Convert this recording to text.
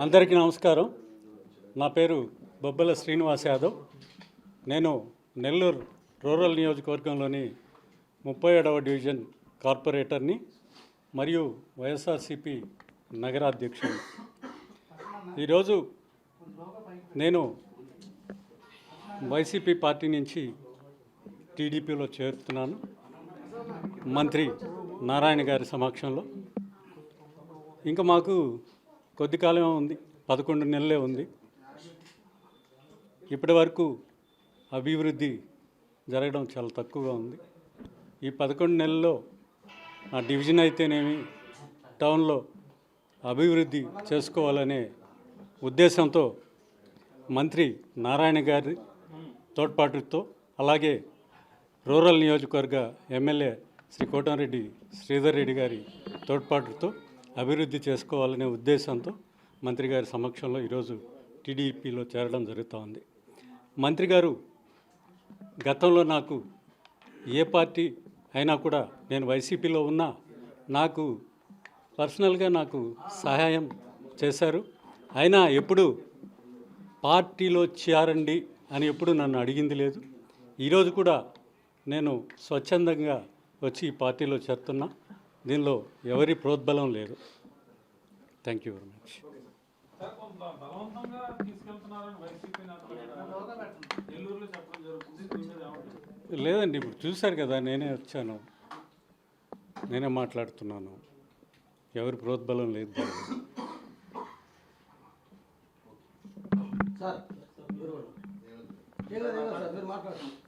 అందరికీ నమస్కారం. నా పేరు బొబ్బల శ్రీనివాస్ యాదవ్. నేను నెల్లూరు రూరల్ నియోజకవర్గంలోని ముప్పై ఏడవ డివిజన్ కార్పొరేటర్ని మరియు వైఎస్ఆర్సిపి నగరాధ్యక్షుని. ఈరోజు నేను వైసీపీ పార్టీ నుంచి టీడీపీలో చేరుతున్నాను. మంత్రి నారాయణ గారి సమక్షంలో. ఇంకా మాకు కొద్ది కాలమే ఉంది పదకొండు నెలలే ఉంది. ఇప్పటి వరకు అభివృద్ధి జరగడం చాలా తక్కువగా ఉంది. ఈ పదకొండు నెలల్లో ఆ డివిజన్ అయితేనేమి టౌన్లో అభివృద్ధి చేసుకోవాలనే ఉద్దేశంతో మంత్రి నారాయణ గారి తోడ్పాటుతో అలాగే రూరల్ నియోజకవర్గ ఎమ్మెల్యే శ్రీ కోటంరెడ్డి శ్రీధర్ రెడ్డి గారి తోడ్పాటుతో అభివృద్ధి చేసుకోవాలనే ఉద్దేశంతో మంత్రి గారి సమక్షంలో ఈరోజు టీడీపీలో చేరడం జరుగుతూ ఉంది మంత్రి గారు గతంలో నాకు ఏ పార్టీ అయినా కూడా నేను వైసీపీలో ఉన్నా నాకు పర్సనల్గా నాకు సహాయం చేశారు. అయినా ఎప్పుడు పార్టీలో చేరండి అని ఎప్పుడు నన్ను అడిగింది లేదు. ఈరోజు కూడా నేను స్వచ్ఛందంగా వచ్చి ఈ పార్టీలో చేరుతున్నా. దీనిలో ఎవరి ప్రోద్బలం లేదు. Thank you very much? లేదండి ఇప్పుడు చూశారు కదా నేనే వచ్చాను. నేనే మాట్లాడుతున్నాను. ఎవరి ప్రోద్బలం లేదు. సార్ మీరు ఏం